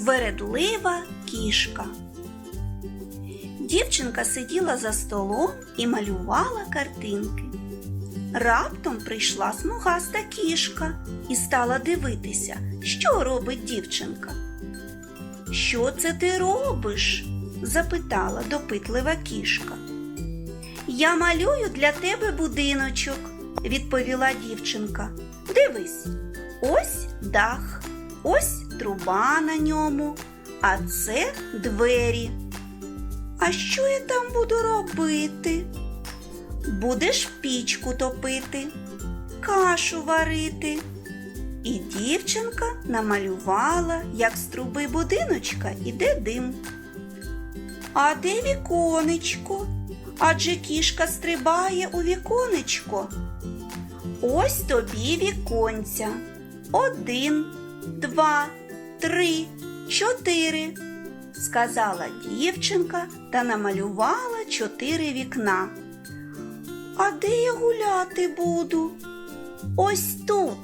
Вередлива кішка. Дівчинка сиділа за столом і малювала картинки. Раптом прийшла смугаста кішка і стала дивитися, що робить дівчинка. Що це ти робиш? запитала допитлива кішка. Я малюю для тебе будиночок, відповіла дівчинка. Дивись, ось дах, ось труба на ньому, а це двері. А що я там буду робити? Будеш пічку топити, кашу варити. І дівчинка намалювала, як з труби будиночка іде дим. А де віконечко? Адже кішка стрибає у віконечко. Ось тобі віконця. Один, два, три, чотири, сказала дівчинка та намалювала чотири вікна. А де я гуляти буду? Ось тут.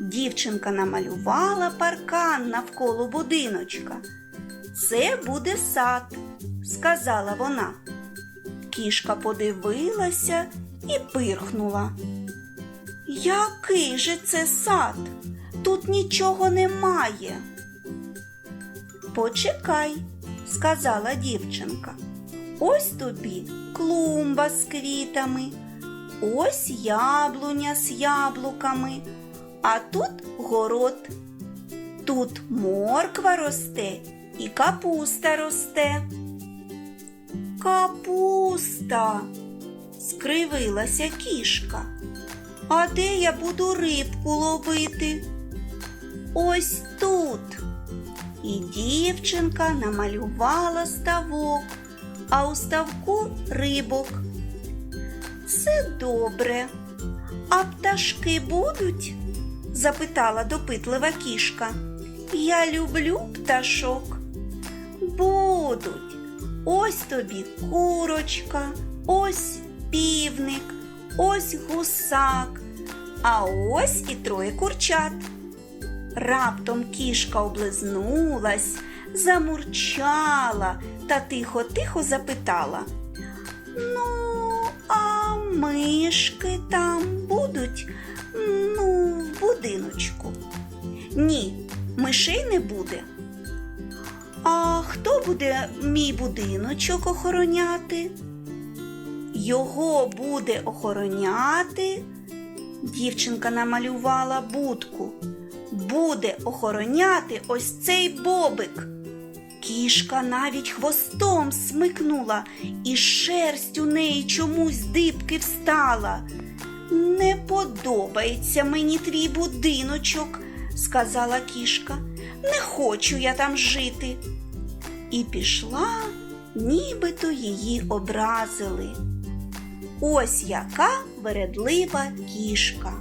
Дівчинка намалювала паркан навколо будиночка. Це буде сад, сказала вона. Кішка подивилася і пирхнула. Який же це сад? Тут нічого немає. Почекай, сказала дівчинка. Ось тобі клумба з квітами, ось яблуня з яблуками, а тут город. Тут морква росте і капуста росте. Капуста, скривилася кішка. А де я буду рибку ловити? Ось тут. І дівчинка намалювала ставок, а у ставку рибок. Це добре. А пташки будуть? запитала допитлива кішка. Я люблю пташок. Будуть. Ось тобі курочка, ось півник, ось гусак, а ось і троє курчат. Раптом кішка облизнулась, замурчала та тихо-тихо запитала. Ну, а мишки там будуть? Ну, в будиночку. Ні, мишей не буде. А хто буде мій будиночок охороняти? Його буде охороняти. Дівчинка намалювала будку. Буде охороняти ось цей бобик. Кішка навіть хвостом смикнула, і шерсть у неї чомусь дибки встала. Не подобається мені твій будиночок, сказала кішка. Не хочу я там жити. І пішла, нібито її образили. Ось яка вередлива кішка.